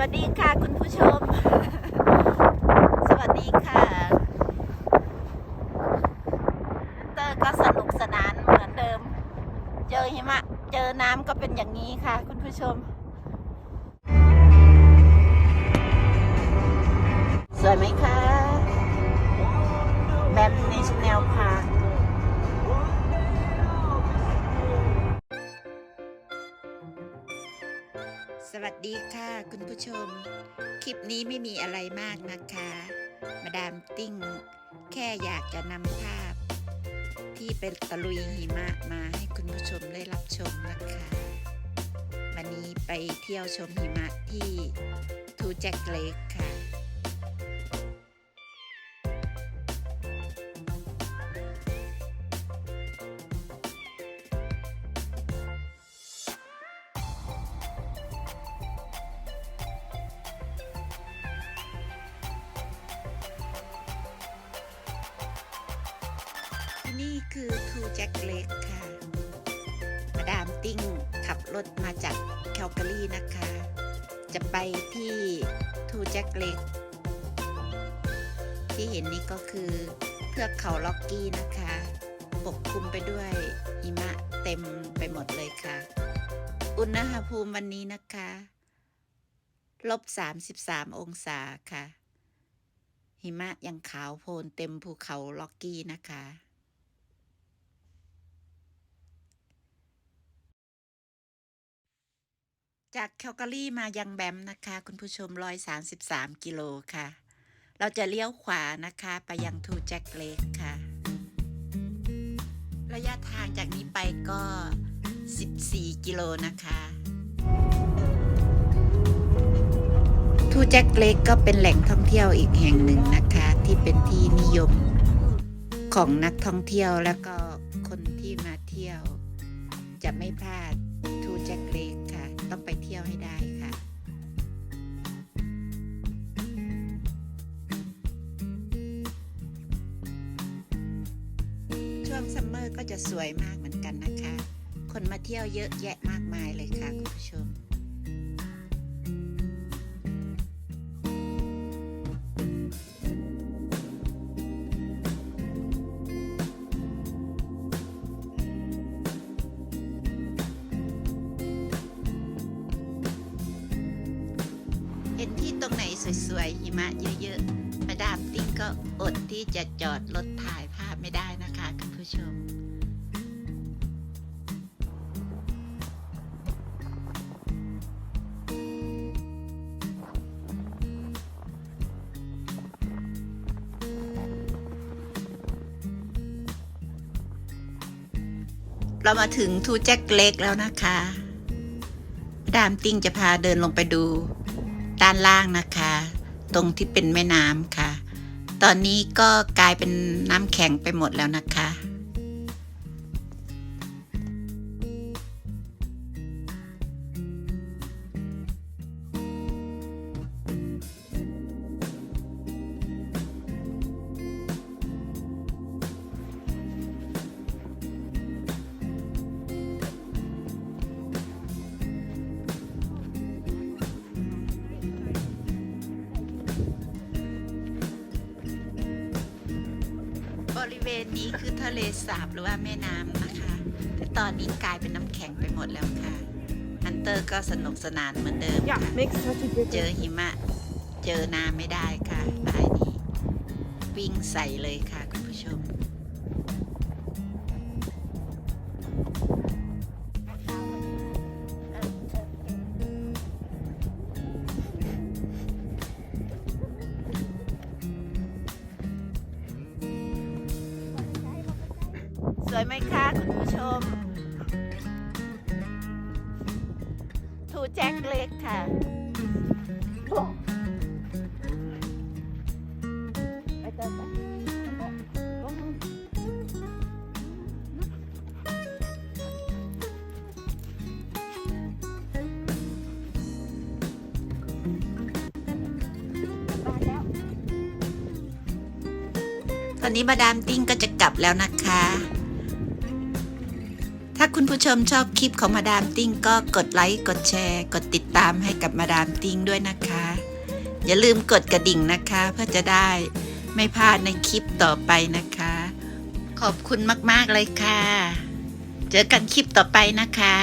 วัสดีค่ะคุณผู้ชม สวัสดีค่ะเตอร์ก็สนุกสนานเหมือนเดิม เจอหิมะ เจอน้ำก็เป็นอย่างนี้ค่ะ คุณผู้ชม สวยไหมคะแบมเน ดีค่ะคุณผู้ชม คลิปนี้ไม่มีอะไรมากนะคะ มาดามติ้ง แค่อยากจะนำภาพ ที่เป็นตะลุยหิมะมาให้คุณผู้ชมได้รับชมนะคะ วันนี้ไปเที่ยวชมหิมะที่ทูแจ็คเลกค่ะ นี่คือทูแจ็คเล็กค่ะ มาดามติ้งขับรถมาจากแคลการีนะคะ จะไปที่ทูแจ็คเล็กที่เห็นนี้ก็คือเทือกเขาล็อกกี้นะคะ ปกคลุมไปด้วยหิมะเต็มไปหมดเลยค่ะ อุณหภูมิวันนี้นะคะลบ33องศาค่ะ หิมะยังขาวโพลนเต็มภูเขาล็อกกี้นะคะ จากแคลการีมายังแบมนะคะ คุณผู้ชม133กิโลค่ะ เราจะเลี้ยวขวานะคะไปยังทูแจ็คเลกค่ะ ระยะทางจากนี้ไปก็ 14 กิโลนะคะทูแจ็คเลกก็เป็นแหล่งท่องเที่ยวอีกแห่งหนึ่งนะคะ ที่เป็นที่นิยมของนักท่องเที่ยวแล้วก็คนที่มาเที่ยว จะไม่พลาดทูแจ็คเลก ที่ยวให้ได้ค่ะช่วงซัมเมอร์ก็จะสวยมากเหมือนกันนะคะ คนมาเที่ยวเยอะแยะมากมายเลยค่ะคุณผู้ชม เห็นที่ตรงไหนสวยๆหิมะเยอะๆมาดามติ้งก็อดที่จะจอดรถถ่ายภาพไม่ได้นะคะคุณผู้ชมเรามาถึงทูแจ็คเล็กแล้วนะคะ ดามติงจะพาเดินลงไปดู ด้านล่างนะคะ ตรงที่เป็นแม่น้ำค่ะ ตอนนี้ก็กลายเป็นน้ำแข็งไปหมดแล้วนะคะ ริเวณนี้คือทะเลสาบหรือว่าแม่น้ำนะคะ แต่ตอนนี้กลายเป็นน้ำแข็งไปหมดแล้วค่ะฮันเตอร์ก็สนุกสนานเหมือนเดิม Yeah ค่ะ makes such a เจอหิมะ เจอน้ำไม่ได้ค่ะรายนี้ วิ่งใส่เลยค่ะคุณผู้ชม วยไหมคะคุณผู้ชม ทูแจ็คเล็กค่ะ ตอนนี้มาดามติ้งก็จะกลับแล้วนะคะ ถ้าคุณผู้ชมชอบคลิปของมาดามติ้งก็กดไลค์ กดแชร์ กดติดตามให้กับมาดามติ้งด้วยนะคะ อย่าลืมกดกระดิ่งนะคะเพื่อจะได้ไม่พลาดในคลิปต่อไปนะคะ ขอบคุณมากๆเลยค่ะ เจอกันคลิปต่อไปนะคะ